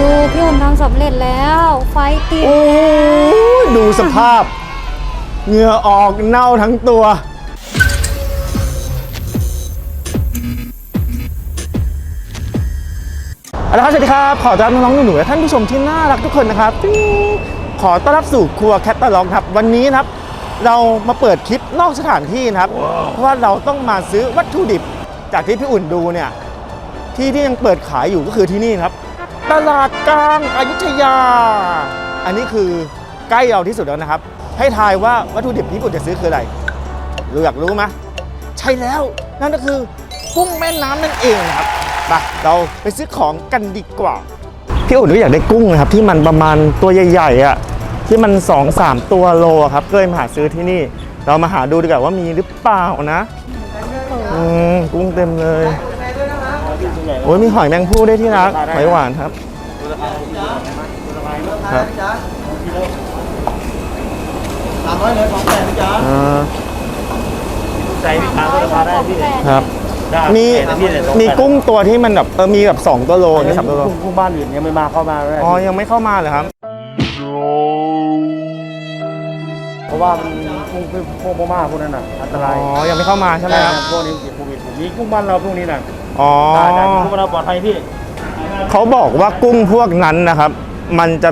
ดูพี่อุ่นทำสำเร็จแล้ว ไฟติดโอ้ยดูสภาพ เหงื่อออกเน่าทั้งตัว เอาละครับสวัสดีครับ ขอต้อนรับน้องๆหนูๆและท่านผู้ชมที่น่ารักทุกคนนะครับปิ๊งขอต้อนรับสู่ครัวแคทตาล็อกครับ วันนี้นะครับ เรามาเปิดคลิปนอกสถานที่นะครับ เพราะว่าเราต้องมาซื้อวัตถุดิบ จากที่พี่อุ่นดูเนี่ย ที่ที่ยังเปิดขายอยู่ก็คือที่นี่ครับ ตลาดกลางอายุทยา อันนี้คือใกล้เราที่สุดแล้วนะครับ ให้ทายว่าวัตถุดิบที่พี่อุ่นจะซื้อคืออะไรรู้อยากรู้ไหมใช่แล้วนั่นก็คือกุ้งแม่น้ำนั่นเองนะครับไปเราไปซื้อของกันดีกว่าพี่อุ่นก็อยากได้กุ้งนะครับ ที่มันประมาณตัวใหญ่ๆอะที่มัน 2-3 ตัวโลครับก็เลยมาหาซื้อที่นี่ เรามาหาดูดีกว่าว่ามีหรือเปล่านะอืมกุ้งเต็มเลย โอ้ยมีหอยแมงภู่ด้วยที่รักหอยหวานครับครับสามร้อยเลยของแปดนะจ๊ะอ่าใจพี่ค้าก็ราคาได้พี่ครับได้มีแต่พี่เนี่ยมีกุ้งตัวที่มันแบบเออมีแบบ2ตัวโลนี่สามตัวโลกุ้งกุ้งบ้านอื่นยังไม่มาเข้ามาเลยอ๋อยังไม่เข้ามาเลยครับเพราะว่ามันกุ้งพวกพม่าพวกนั้นน่ะอันตอ๋รายอยังไม่เข้ามาใช่ไหมครับพวกนี้ติดโควิดมีกุ้งบ้านเราพวกนี้น่ะ อ๋อได้ได้กุ้งบ้านเราปลอดภัยพี่เขาบอกว่ากุ้งพวกนั้นนะครับ มันจะ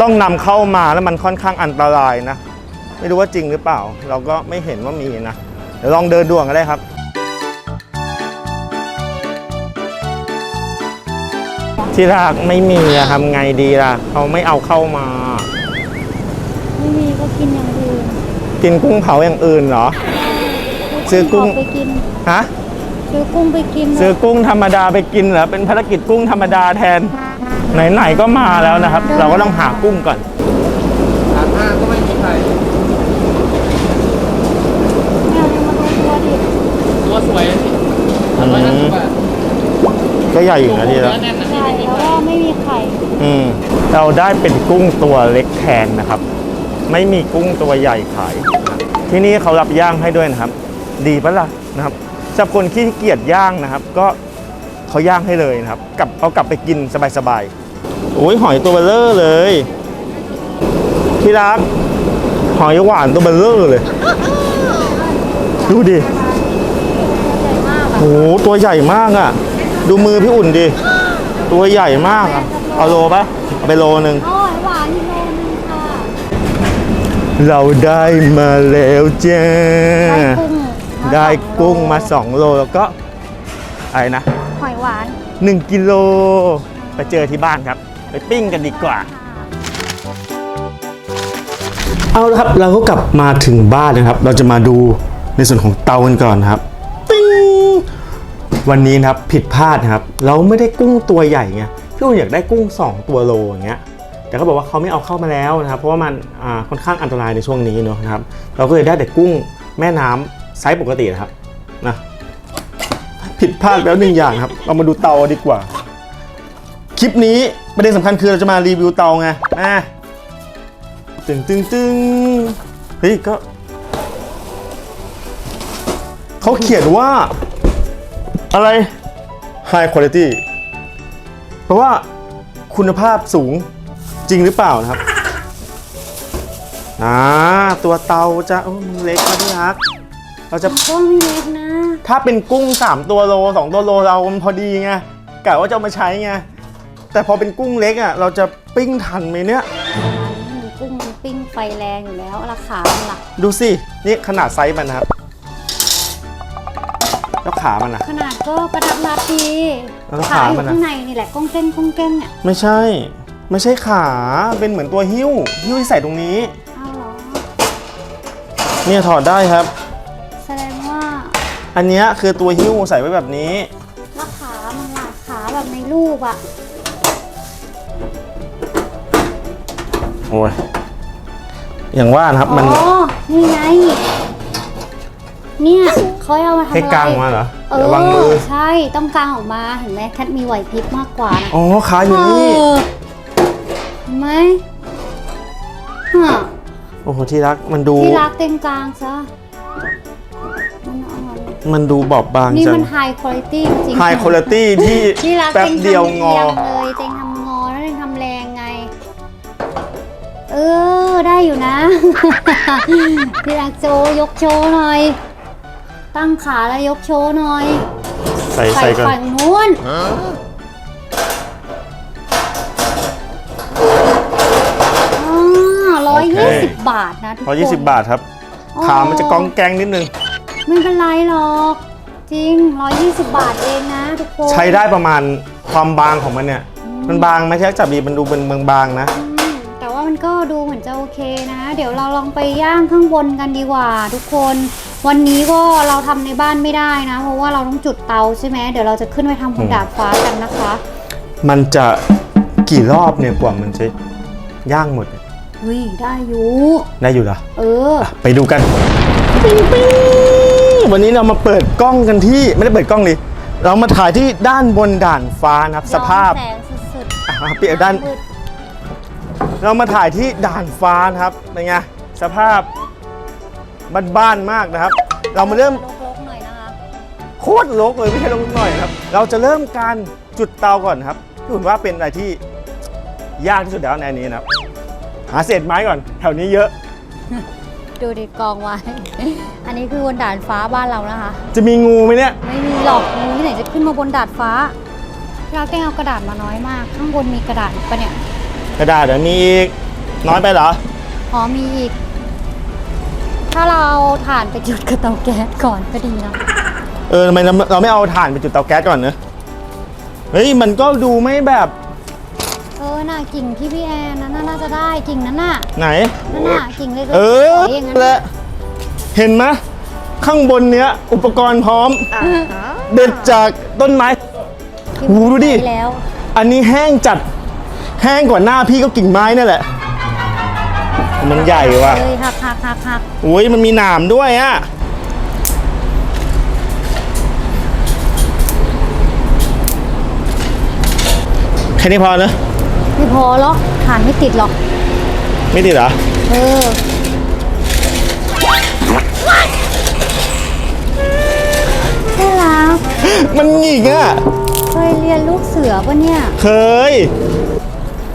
ต้องนำเข้ามาแล้วมันค่อนข้างอันตรายนะ ไม่รู้ว่าจริงหรือเปล่า เราก็ไม่เห็นว่ามีนะเดี๋ยวลองเดินดูกันก็ได้ครับ ที่รักไม่มีอะทำไงดีล่ะเขาไม่เอาเข้ามา ไม่มีก็กินอย่างอื่นกินกุ้งเผาอย่างอื่นเหรอ ซื้อกุ้งไปกินฮะ ซื้อกุ้งไปกินซื้อกุ้งธรรมดาไปกินเหรอเป็นภารกิจกุ้งธรรมดาแทน ไหนๆก็มาแล้วนะครับ เราก็ต้องหากุ้งก่อนสามห้าก็ไม่มีใครแมวยังมาดูตัวดิตัวสวยพี่อืมก็ใหญ่อยู่นะที่รักใช่แล้วก็ไม่มีไข่อืมเราได้เป็นกุ้งตัวเล็กแทนนะครับ ไม่มีกุ้งตัวใหญ่ขาย ที่นี่เขารับย่างให้ด้วยนะครับ ดีปะล่ะนะครับ สำหรับคนที่เกียจย่างนะครับ ก็เขาย่างให้เลยนะครับกลับเอากลับไปกินสบายๆโอ้ยหอยตัวเบลเลอร์เลยที่รักหอยหวานตัวเบลเลอร์เลย ดูดิใหญ่มากอะโอ้โหตัวใหญ่มากอะ ดูมือพี่อุ่นดิ ตัวใหญ่มากอะเอาโลปะเอาไปโลหนึ่งโอ้ยหวานอีกโลนึงค่ะ เราได้มาแล้วจ้า ได้กุ้งได้กุ้งมา 2 โลแล้วก็อะไรนะ หอยหวาน 1 กิโลไปเจอที่บ้านครับ ไปปิ้งกันดีกว่า เอาละครับเราก็กลับมาถึงบ้านนะครับ เราจะมาดูในส่วนของเตากันก่อนนะครับติ้งวันนี้นะครับผิดพลาดนะครับ เราไม่ได้กุ้งตัวใหญ่ไงพี่อุ่นอยากได้กุ้ง 2 ตัวโลอย่างเงี้ยแต่เขาบอกว่าเขาไม่เอาเข้ามาแล้วนะครับ เพราะว่ามันอ่าค่อนข้างอันตรายในช่วงนี้เนอะนะครับ เราก็เลยได้แต่กุ้งแม่น้ำ ไซส์ปกตินะครับนะผิดพลาดไปแล้วหนึ่งอย่างครับ เรามาดูเตาดีกว่า คลิปนี้ประเด็นสำคัญคือเราจะมารีวิวเตาไงอะตึงตึงตึงเฮ้ยก็เขาเขียนว่า อะไร high quality เพราะว่าคุณภาพสูงจริงหรือเปล่านะครับอ่าตัวเตาจะเล็กนะที่รัก เราจะก็ไม่เล็กนะ ถ้าเป็นกุ้ง 3 ตัวโล 2 ตัวโลเรามันพอดีไงกะว่าจะเอามาใช้ไงแต่พอเป็นกุ้งเล็กอะเราจะปิ้งทันไหมเนี่ยมันกุ้งมันปิ้งไฟแรงอยู่แล้วราคามันหลักดูสินี่ขนาดไซส์มันนะครับแล้วขามันอะขนาดก็ประดับรัดดีแล้วขาขาอยู่มันอะข้างในนี่แหละก้องเก้งก้องเก้งเนี่ยไม่ใช่ ไม่ใช่ขาเป็นเหมือนตัวหิ้วหิ้วที่ใส่ตรงนี้ เอาเหรอเนี่ยถอดได้ครับแสดงว่า อันเนี้ยคือตัวหิ้วใส่ไว้แบบนี้ราคามันหลากขาแบบในรูปอะโอ้ย อย่างว่านะครับมันอ๋อ นี่ไง เนี่ยเขาเอามาทำอะไร ให้กางออกมาเหรอเอเดี๋ยววางมืออใช่ ต้องกางออกมา เห็นไหมแคทมีไหวพริบมากกว่านะอ๋อขาอยู่นี่ เออเห็นไหมฮะโอ้โหที่รักมันดู ที่รักเต็งกลางซะมันเอา มันดูบอบบางจังนี่มันไฮคุณลิตี้จริงไฮคุณลิตี้ที่แป๊บเดียวงอเลยเต็งทำงอแล้วเต็งทำแรงไง เออได้อยู่นะ ที่รักโจยกโชว์หน่อย ตั้งขาแล้วยกโชว์หน่อยใส่ใส่ก่อน ฝั่งนู้นร้อยยี่สิบบาทนะทุกคนร้อยยี่สิบบาทครับ ขามันจะกองแกงนิดนึง ไม่เป็นไรหรอก จริงร้อยยี่สิบบาทเองนะทุกคนใช้ได้ประมาณความบางของมันเนี่ย มันบางไหมที่จับดีมันดูเป็นบางๆนะ อืมแต่ว่ามันก็ดูเหมือนจะโอเคนะ เดี๋ยวเราลองไปย่างข้างบนกันดีกว่า ทุกคน วันนี้ก็เราทำในบ้านไม่ได้นะ เพราะว่าเราต้องจุดเตาใช่ไหมเดี๋ยวเราจะขึ้นไปทำบนดาดฟ้ากันนะคะ มันจะกี่รอบเนี่ยกว่ามันจะย่างหมดอุ้ยได้อยู่ ได้อยู่เหรอเอออะไปดูกัน ปิ๊งปิ๊ง วันนี้เรามาเปิดกล้องกันที่ไม่ได้เปิดกล้องดิเรามาถ่ายที่ด้านบนด่านฟ้านะครับสภาพย้อนแสงสุดอะเปลี่ยนด้าน มืดเรามาถ่ายที่ด่านฟ้านะครับเป็นไงสภาพบ้านๆมากนะครับ เรามาเริ่ม รกๆหน่อยนะคะโคตรลกเลยไม่ใช่ลกหน่อยนะครับ เราจะเริ่มการจุดเตาก่อนครับพี่อุ่นว่าเป็นอะไรที่ยากที่สุดแล้วในอันนี้นะครับ หาเศษไม้ก่อน แถวนี้เยอะ ดูดิกองไว้ อันนี้คือบนดาดฟ้าบ้านเรานะคะ จะมีงูไหมเนี่ย ไม่มีหรอกงูที่ไหนจะขึ้นมาบนดาดฟ้า เราแกล้งเอากระดาษมาน้อยมาก ข้างบนมีกระดาษอีกปะเนี่ยกระดาษเดี๋ยวมีอีก น้อยไปเหรอ อ๋อมีอีก ถ้าเราเอาถ่านไปจุดกับเตาแก๊สก่อนก็ดีนะเออทำไมเราเราไม่เอาถ่านไปจุดเตาแก๊สก่อนเนอะเฮ้ยมันก็ดูไม่แบบเออน่ะกิ่งที่พี่แอนนั่นน่าจะได้กิ่งนั้นน่ะไหนนั่นน่ะกิ่งเล็กๆเออสวยอย่างนั้นและน่ะ เห็นไหมข้างบนเนี้ยอุปกรณ์พร้อม เด็ดจากต้นไม้ที่โอ้โหดูดิใช้แล้ว อันนี้แห้งจัด แห้งกว่าหน้าพี่ก็กิ่งไม้นั่นแหละ มันใหญ่ว่ะเลยหักหักหักหักอุ้ยมันมีหนามด้วยอะแค่นี้พอเนอะไม่พอหรอกถ่านไม่ติดหรอก ไม่ติดเหรอ เออ มันหงิกอะเคยเรียนลูกเสือปะเนี่ย เคย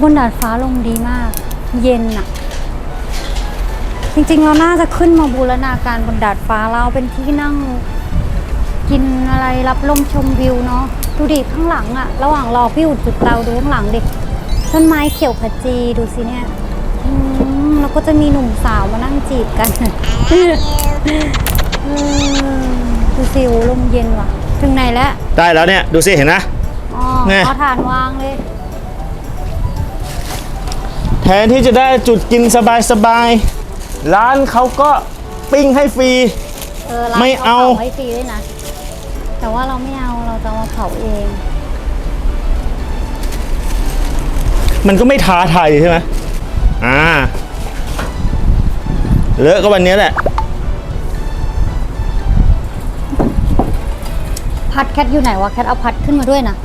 บนดาดฟ้าลมดีมาก เย็นอะจริงๆเราน่าจะขึ้นมาบูรณาการบนดาดฟ้าเราเป็นที่นั่ง กินอะไรรับลมชมวิวเนาะดูดิข้างหลังอะระหว่างรอพี่อุดจุดเตาดูข้างหลังดิต้นไม้เขียวขจีดูสิเนี่ยอืมแล้วก็จะมีหนุ่มสาวมานั่งจีบกัน อืมดูสิโอ้ลมเย็นว่ะ ถึงไหนแล้วได้แล้วเนี่ยดูสิเห็นนะ อ๋อไงเอาถ่านวางเลย แทนที่จะได้จุดกินสบายๆ ร้านเขาก็ปิ้งให้ฟรี เออร้นไม่เอาขไว้ฟรีด้วยนะ แต่ว่าเราไม่เอาเราจะเอามาเผาเองมันก็ไม่ท้าทายดีใช่ไหมอ่า เลอะก็วันนี้แหละ พัดแคทอยู่ไหนวะแคทเอาพัดขึ้นมาด้วยนะ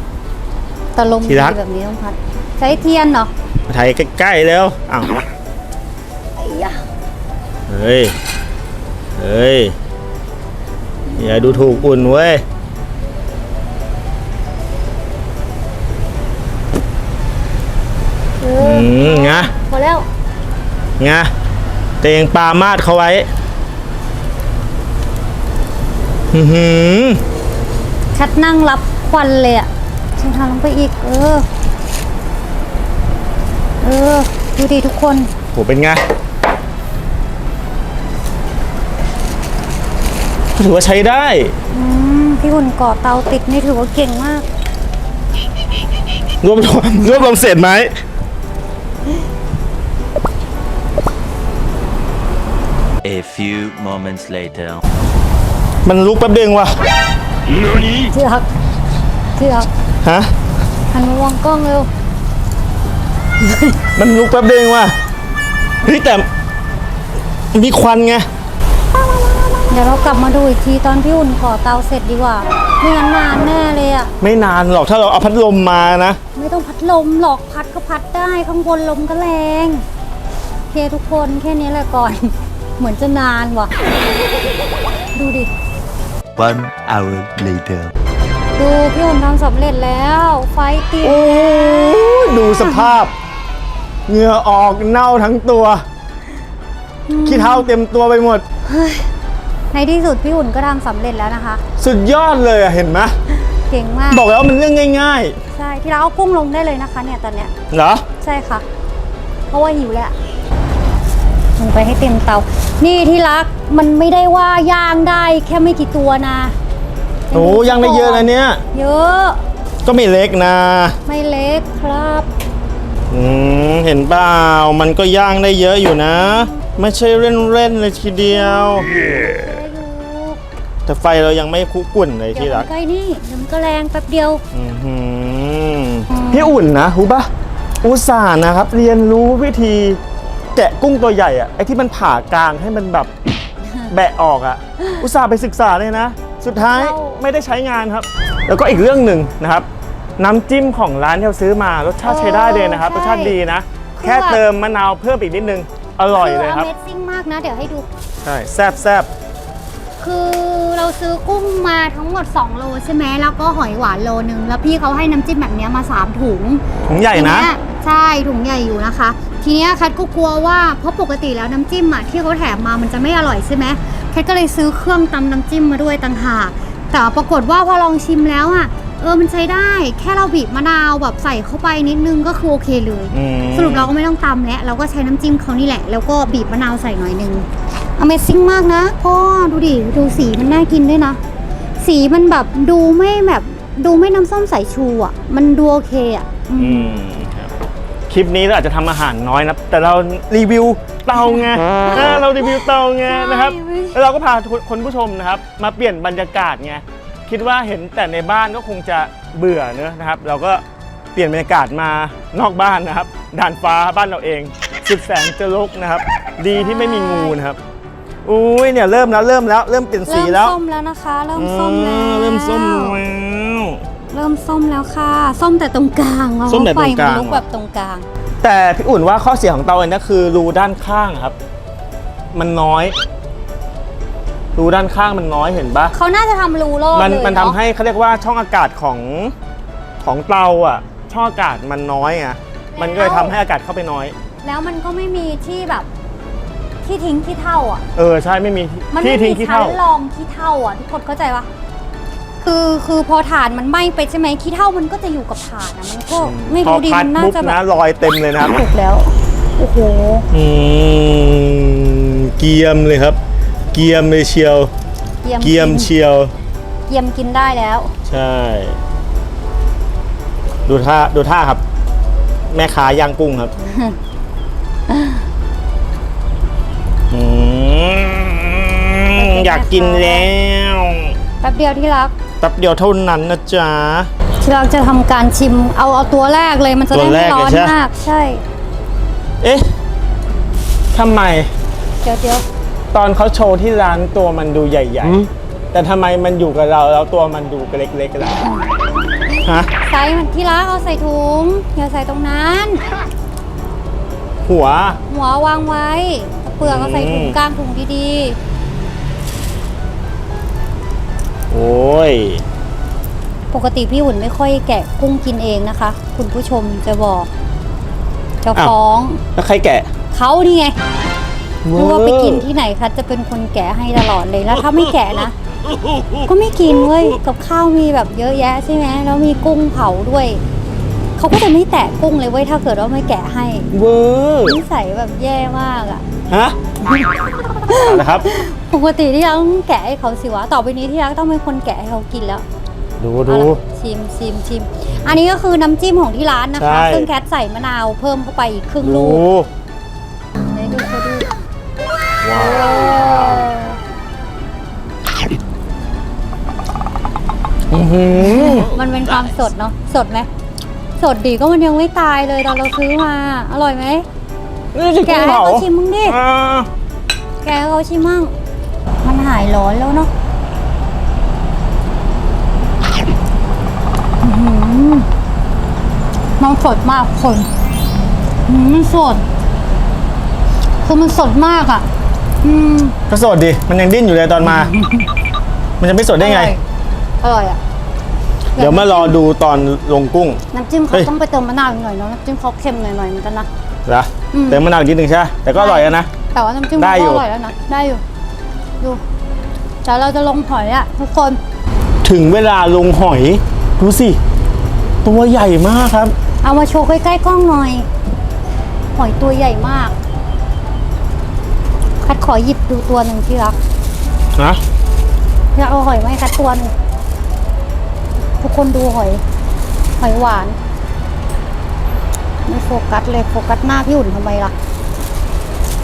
แต่ลมที่ดีรักแบบนี้ต้องพัด ใช้เทียนเหรอมาถ่ายใกล้ๆแล้วอ้าวไอ้ยะเฮ้ย เฮ้ย อย่าดูถูกอุ่นเว้ยเออือมไงพอแล้วไงเตงปลามาดเขาไว้ อือหือ แคทนั่งรับควันเลยอะฉันทำลงไปอีก เออ เออ ดูดิทุกคน โหเป็นไงก็ถือว่าใช้ได้ อืม พี่หุ่นก่อเตาติดนี่ถือว่าเก่งมาก รวบรวมรวบรวมเศษไม้ A few moments later. มันลุกแป๊บเดียวว่ะ เชือกเชือกฮะ หันมามองกล้องเร็วมันลุกแป๊บเดียวว่ะเฮ้ยแต่มีควันไง เดี๋ยวเรากลับมาดูอีกทีตอนพี่อุ่นก่อเตาเสร็จดีกว่าไม่งั้นนานแน่เลยอะ ไม่นานหรอกถ้าเราเอาพัดลมมานะ ไม่ต้องพัดลมหรอกพัดก็พัดได้ข้างบนลมก็แรงโอเคทุกคนแค่นี้แหละก่อน เหมือนจะนานว่ะ ดูดิ One hour later. ดูพี่อุ่นทำสำเร็จแล้ว ไฟติดโอ้ยดูสภาพ เหงื่อออกเน่าทั้งตัวขี้เท้าเต็มตัวไปหมดในที่สุดพี่อุ่นก็ทำสำเร็จแล้วนะคะ สุดยอดเลยอะเห็นไหมเก่งมาก บอกแล้วว่ามันเรื่องง่าย ใช่ ที่เราเอากุ้งลงได้เลยนะคะ เนี่ยตอนเนี้ย ๆ เหรอ ใช่ค่ะ เพราะว่าหิวแล้ว ลงไปให้เต็มเตา นี่ที่รักมันไม่ได้ว่าย่างได้แค่ไม่กี่ตัวนะโอ้ยังได้เยอะเลยเนี่ย เยอะ ก็ไม่เล็กนะ ไม่เล็กครับอืมเห็นเปล่ามันก็ย่างได้เยอะอยู่นะ ไม่ใช่เล่นๆเลยทีเดียวเยอะอยู่แต่ไฟเรายังไม่คุกกุ่นเลยเดี๋ที่ยวรัมักนใกล้นี่เดี๋ยวมันก็แรงแป๊บเดียวอื้อหือพี่อุ่นนะรู้ปะอุตส่าห์นะครับ เรียนรู้วิธี แกะกุ้งตัวใหญ่อะไอ้ที่มันผ่ากลางให้มันแบบแบะออกอะอุตส่าห์ไปศึกษาเลยนะ สุดท้ายเราไม่ได้ใช้งานครับ แล้วก็อีกเรื่องหนึ่งนะครับ น้ำจิ้มของร้านที่เราซื้อมารสชาติใช้ได้เลยนะครับ รสชาติดีนะ แค่เติมมะนาวเพิ่มอีกนิดนึง อร่อยเลยครับคือ Amazing มากนะ เดี๋ยวให้ดู ใช่แซ่บแซ่บคือเราซื้อกุ้งมาทั้งหมด 2 โลใช่ไหมแล้วก็หอยหวานโลนึง แล้วพี่เขาให้น้ำจิ้มแบบเนี้ยมา 3 ถุง ถุงใหญ่นะทีเยใช่ถุงใหญ่อยู่นะคะ ทีเนี้ยแคทก็กลัวว่าเพราะปกติแล้วน้ำจิ้มอะที่เขาแถมมามันจะไม่อร่อยใช่ไหมแคทก็เลยซื้อเครื่องตำน้ำจิ้มมาด้วยต่างหากแต่ปรากฏว่าพอลองชิมแล้วอะเออมันใช้ได้แค่เราบีบมะนาวแบบใส่เข้าไปนิดนึงก็คือโอเคเลย อืม สรุปเราก็ไม่ต้องตำแล้วเราก็ใช้น้ำจิ้มเขานี่แหละ แล้วก็บีบมะนาวใส่หน่อยนึง Amazing มากนะพ่อดูดิ ดูสีมันน่ากินด้วยนะ สีมันแบบดูไม่แบบดูไม่น้ำส้มสายชูอะ มันดูโอเคอะอืม อืม ครับคลิปนี้เราอาจจะทำอาหารน้อยนะ แต่เรารีวิวเตาไงเออเรารีวิวเตาไงนะครับใช่เว้ยแล้วเราก็พาคนผู้ชมนะครับ มาเปลี่ยนบรรยากาศไงคิดว่าเห็นแต่ในบ้านก็คงจะเบื่อเนอะนะครับ เราก็เปลี่ยนบรรยากาศมานอกบ้านนะครับด่านฟ้าบ้านเราเองสุดแสนจะรกนะครับ ดีที่ไม่มีงูนะครับอุ้ยเนี่ยเริ่มแล้วเริ่มแล้ว เริ่มเปลี่ยนสีเริ่มแล้ว ส้มแล้วนะคะ เริ่มส้มแล้วเออเริ่มส้มแล้ว เริ่มส้มแล้วค่ะ ส้มแต่ตรงกลางเราส้มแต่ตรงกลาง ไฟมันลุกแบบตรงกลาง แต่พี่อุ่นว่าข้อเสียของเตาอันนี้คือรูด้านข้างครับ มันน้อย รูด้านข้างมันน้อยเห็นปะเขาน่าจะทำรูรอบมันเลยมันทำเอะให้เขาเรียกว่าช่องอากาศของของเตาอะ ช่องอากาศมันน้อยอะมันก็เลยทำให้อากาศเข้าไปน้อย แล้วมันก็ไม่มีที่แบบ ที่ทิ้งที่เท่าอะ เออใช่ไม่มีมันที่ไม่ทิ้มีงขี้ชั้เท่านรองขี้เท่าอะทุกคนเข้าใจปะ คือคือพอถ่านมันไหม้ไปใช่ไหมขี้เท่ามันก็จะอยู่กับถ่านอะมันก็ไม่พอรู้ดิพัดมันน่าปุ๊บจะแบนะบรอยเต็มเลยนะครับ ถูกแล้ว โอ้โห อืมเกียมเลยครับ เกียมเลยเชียวเยี่ยมเกียมกินเชียวเยี่ยมกินได้แล้ว ใช่ ดูท่าดูท่าครับ แม่ค้าย่างกุ้งครับอืมอยากกินแล้ว แป๊บเดียวที่รัก แป๊บเดียวเท่านั้นนะจ๊ะ ที่รักจะทำการชิมเอาเอาตัวแรกเลยมันจะได้ตัวแรไม่กร้อนเลยใช่ไหม มาก ใช่ เอ๊ะทำไมเดี๋ยวเดี๋ยวตอนเขาโชว์ที่ร้านตัวมันดูใหญ่ ๆ แต่ทำไมมันอยู่กับเราแล้วตัวมันดูเล็กๆล่ะฮะใส่มันที่รักเอาใส่ถุงอย่าใส่ตรงนั้น หัว หัววางไว้เปลือกเอาใส่ถุงอืม กลางถุงดี โอ้ยๆปกติพี่หุ่นไม่ค่อยแกะกุ้งกินเองนะคะ คุณผู้ชมจะบอก จะอ้าว ฟ้องแล้วใครแกะเขานี่ไงไม่ว่าไปกินที่ไหนคะจะเป็นคนแกะให้ตลอดเลยแล้วถ้าไม่แกะนะ ก็ไม่กินเว้ยกับข้าวมีแบบเยอะแยะใช่ไหมแล้วมีกุ้งเผาด้วยเขาก็จะไม่แตะกุ้งเลยเว้ยถ้าเกิดว่าไม่แกะให้เวอร์นิสัยแบบแย่มากอะฮะ เอาละครับ ปกติที่รักต้องแกะให้เขาสิวะ ต่อไปนี้ที่รักต้องเป็นคนแกะให้เขากินแล้วดูเอาดูล่ะชิมชิมชิม อันนี้ก็คือน้ำจิ้มของที่ร้านนะคะ ใช่ ซึ่งแคทใส่มะนาวเพิ่มเข้าไปอีกครึ่งดูลูกไหนดูเขาดูว้าว อื้อหือมันเป็นความสดเนาะ สดไหม สดดีก็มันยังไม่ตายเลยตอนเราซื้อมา อร่อยไหม นี่สิแกะกุ้งให้เผาเขาชิมมึงดิ อ่า แกะให้เขาชิมมั่ง มันหายร้อนแล้วเนาะอื้อหือมันสดมากคนอื้อหือมันสด คือมันสดมากอะ อืมก็สดดิ มันยังดิ้นอยู่เลยตอนมา มันจะไม่สดได้ไง อร่อยอะ เดี๋ยวมารอดูตอนลงกุ้ง น้ำจิ้มเฮ้เขายต้องไปเติมมะนาวอีกหน่อยเนาะ น้ำจิ้มเขาเค็มหน่อยๆเหมือนกันนะเหรออืมแต่มะนาวอีกนิดนึงใช่ไหมแต่ก็อร่อยอะนะ แต่ว่าน้ำจิ้มได้ก็อยู่อร่อยแล้วนะ ได้อยู่ ดูเดี๋ยวเราจะลงหอยอะทุกคน ถึงเวลาลงหอย ดูสิ ตัวใหญ่มากครับ เอามาโชว์ใกล้ๆกล้องหน่อย หอยตัวใหญ่มาก คัดขอหยิบดูตัวหนึ่งที่รัก นะ อยากเอาหอยไหมาให้คัดตัวหนึงทุกคนดูหอย หอยหวาน ไม่โฟกัสเลยโฟกัสหน้าพี่อุ่นทำไมล่ะ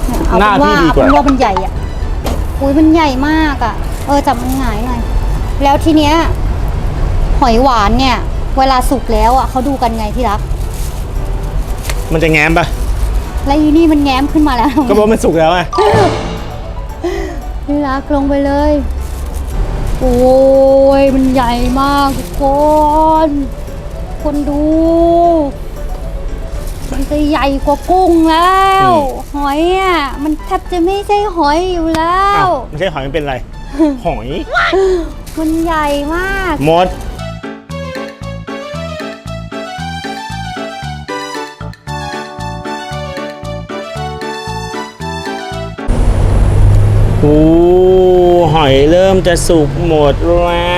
เนี่ยเอาหน้าเป็นว่าพี่ดีเอากว่า เป็นว่ามันใหญ่อะอุ้ยมันใหญ่มากอะ เออจับมันหงายหน่อย แล้วทีเนี้ยหอยหวานเนี่ย เวลาสุกแล้วอะเขาดูกันไงที่รัก มันจะแง้มปะแล้วอีนี่มันแง้มขึ้นมาแล้ว ก็บอกมันสุกแล้วไงที่รักลงไปเลย โอ้ย มันใหญ่มากทุกคน คนดู มันจะใหญ่กว่ากุ้งแล้ว หอยอะมันแทบจะไม่ใช่หอยอยู่แล้อ้าววไม่ใช่หอยมันเป็นอะไร หอย มันใหญ่มาก หมด โอ้หอยเริ่มจะสุกหมดแล้ว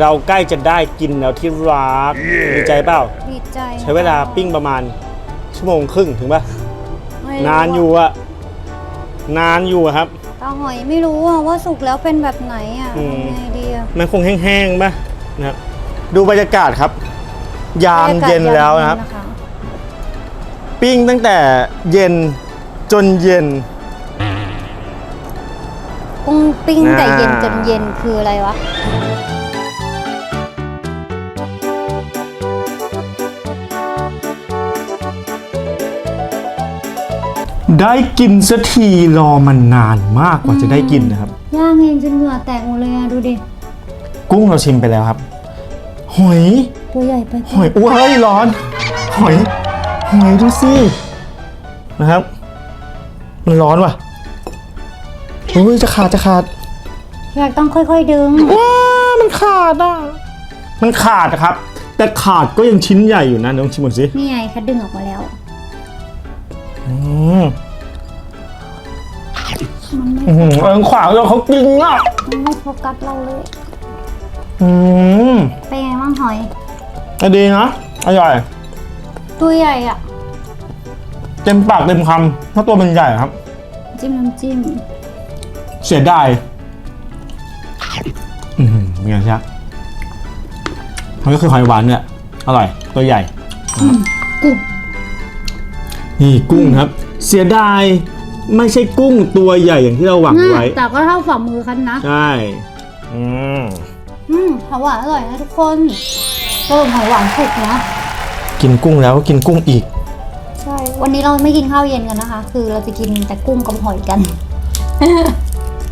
เราใกล้จะได้กินแล้วที่รักดีใจเปล่า ดีใจใช้เวลาปิ้งประมาณ ชั่วโมงครึ่งถึงปะไม่รู้นานอยู่อะนานอยู่อะครับแตาหอยไม่รู้อะว่าสุกแล้วเป็นแบบไหนอะอืม ทำไงดีอะ มันคงแห้งๆป่ะนะครับดูบรรยากาศครับ ยามบรรกศเย็นแล้วนะครับ ปิ้งตั้งแต่เย็นจนเย็น กุ้งปิ้งแต่อ่าเย็นจนเย็นคืออะไรวะ ได้กินสักทีรอมันนานมากกว่าจะได้กินนะครับ ย่างเองจนเหงื่อแตกหมดเลยอะดูดิ กุ้งเราชิมไปแล้วครับ หอย ตัวใหญ่ไปปะหอยอุ้ยเฮ้ยร้อน หอย หอยดูสินะครับ มันร้อนว่ะอุ้ยจะขาดจะขาด อยากต้องค่อยๆดึง ว้ามันขาดอะ มันขาดนะครับ แต่ขาดก็ยังชิ้นใหญ่อยู่นะลองชิมก่อนสิ นี่ไงคัดดึงออกมาแล้ว อืมมันไม่ อื้อหือเออขวางเราเขากินอะมันไม่โฟกัสเราเลย อืมเป็นไงบ้างหอย ก็ดีนะอร่อย ตัวใหญ่อะเต็มปากเต็มคำเพราะตัวมันใหญ่ครับ จิ้มน้ำจิ้มเสียดายอือหือมีอะไรชักมันก็คือหอยหวานเนี่ย อร่อย ตัวใหญ่กุ้งนี่กุ้งครับ เสียดาย ไม่ใช่กุ้งตัวใหญ่อย่างที่เราหวังไว้ แต่ก็เท่าฝ่ามือคันนะใช่อืมอืมหอยหวานอร่อยนะทุกคนสรุปหอยหวานสุกนะกินกุ้งแล้วก็กินกุ้งอีก ใช่วันนี้เราไม่กินข้าวเย็นกันนะคะ คือเราจะกินแต่กุ้งกับหอยกัน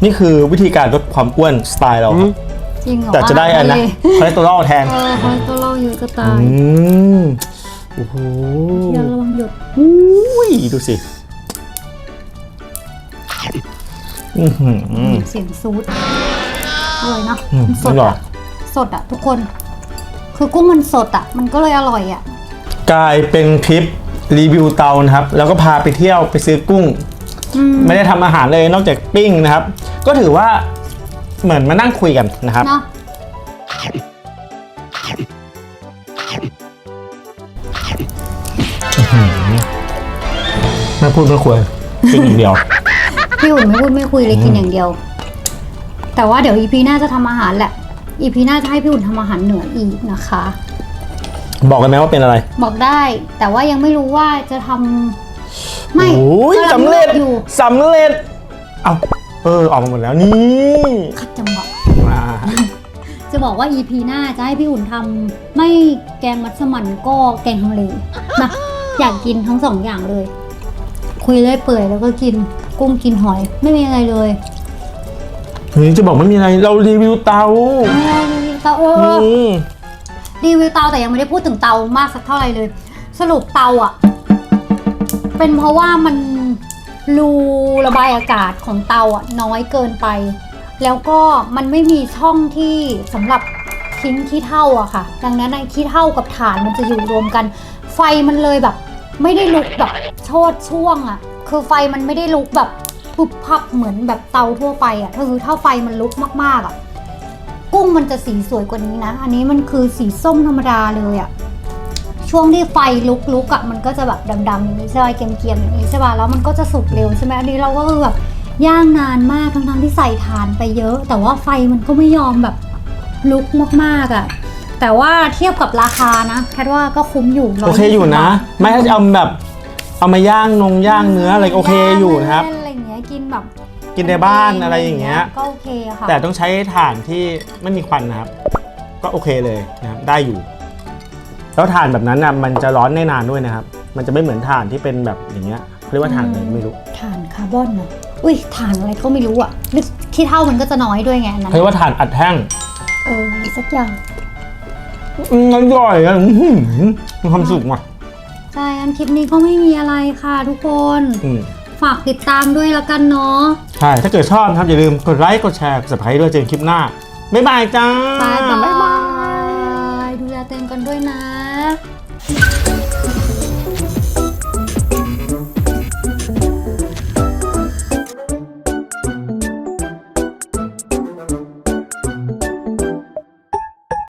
นี่คือวิธีการลดความอ้วนสไตล์เราครับจริงเหรอแต่จะได้อันนะเลยคอเลสเตอรอลแทนเออคอเลสเตอรอลเยอะจะตายอืมโอ้โหอย่าระวังหยดอุ้ยดูสิ อือหือเสียงซูดอร่อยเนาะอืมมันสดอร่อยอะสดอะทุกคน คือกุ้งมันสดอะมันก็เลยอร่อยอะกลายเป็นคลิปรีวิวเตานะครับ แล้วก็พาไปเที่ยวไปซื้อกุ้ง อืม ไม่ได้ทำอาหารเลยนอกจากปิ้งนะครับ ก็ถือว่าเหมือนมานั่งคุยกันนะครับ เนาะไม่พูดไม่คุยกินอย่างเดียว พี่อุ่นไม่พูดไม่คุยเลยกินอย่างเดียว แต่ว่าเดี๋ยวอีพีหน้าจะทำอาหารแหละ อีพีหน้าจะให้พี่อุ่นทำอาหารเหนืออีกนะคะ บอกกันไหมว่าเป็นอะไร บอกได้ แต่ว่ายังไม่รู้ว่าจะทำไม่โอ้ยกำลังสำเร็จลือกอยู่สำเร็จเอาเออออกมาหมดแล้วนี่ขัดจังหวะอ่าจะบอกว่า EP หน้าจะให้พี่อุ่นทำไม่แกงมัสมั่นก็แกงฮังเลนะอยากกินทั้งสองอย่างเลย คุยเลยเปื่อยแล้วก็กิน กุ้งกินหอยไม่มีอะไรเลยเฮ้ยจะบอกไม่มีอะไรเรารีวิวเตาไม่ได้รีวิวเตาเอออืมรีวิวเตาแต่ยังไม่ได้พูดถึงเตามากสักเท่าไหร่เลย สรุปเตาอะ เป็นเพราะว่ามันรูระบายอากาศของเตาอะน้อยเกินไป แล้วก็มันไม่มีช่องที่สำหรับทิ้งขี้เถ้าอะค่ะ ดังนั้นไอ้ขี้เถ้ากับถ่านมันจะอยู่รวมกัน ไฟมันเลยแบบ ไม่ได้ลุกแบบโชดช่วงอะ คือไฟมันไม่ได้ลุกแบบปุบพับเหมือนแบบเตาทั่วไปอะ่ะคือถ้าไฟมันลุกมากๆอะ่ะ กุ้งมันจะสีสวยกว่านี้นะ อันนี้มันคือสีส้มธรรมดาเลยอะ่ะ ช่วงที่ไฟลุกลุกๆอะ่ะมันก็จะแบบดำๆอย่างนี้ใช่ไหมเกรียมๆอย่างนี้ใช่ป่ะแล้วมันก็จะสุกเร็วใช่ไหมอันนี้เราก็คือแบบย่างนานมากทั้งๆที่ใส่ถ่านไปเยอะ แต่ว่าไฟมันก็ไม่ยอมแบบลุกมากๆอะ่ะแต่ว่าเทียบกับราคานะแคทว่าก็คุ้มอยู่โอเคอยู่นะ ไม่ถ้าจะเอาแบบ เอามาย่างนงย่างเนื้ออะไรโอเคอยู่นะครับ ย่างเล่นๆอะไรอย่างเงี้ยกินแบบกินในบ้านอะไรอย่างเงี้ย ก็โอเคค่ะแต่ต้องใช้ถ่านที่ไม่มีควันนะครับ ก็โอเคเลยนะครับได้อยู่ แล้วถ่านแบบนั้นน่ะมันจะร้อนได้นานด้วยนะครับ มันจะไม่เหมือนถ่านที่เป็นแบบอย่างเงี้ยเขาเรียกว่าถ่านอะไรไม่รู้ถ่านคาร์บอนเนาะอุ้ยถ่านอะไรก็ไม่รู้อะที่เท่ามันก็จะน้อยด้วยไงอันนั้นเขาเรียกว่าถ่านอัดแท่งเออสักอย่างอืมอร่อยอะอื้อหือมีความสุขว่ะใช่อั นคลิปนี้ก็ไม่มีอะไรค่ะทุกคน อืมฝากติดตามด้วยละกันเนาะใช่ ถ้าเกิดชอบนะครับ อย่าลืมกดไลค์ กดแชร์ กด subscribe ด้วยเจอกันคลิปหน้า บ๊ายบายจ้า บายบายบ๊ายบายดูแลตัวเองกันด้วยนะ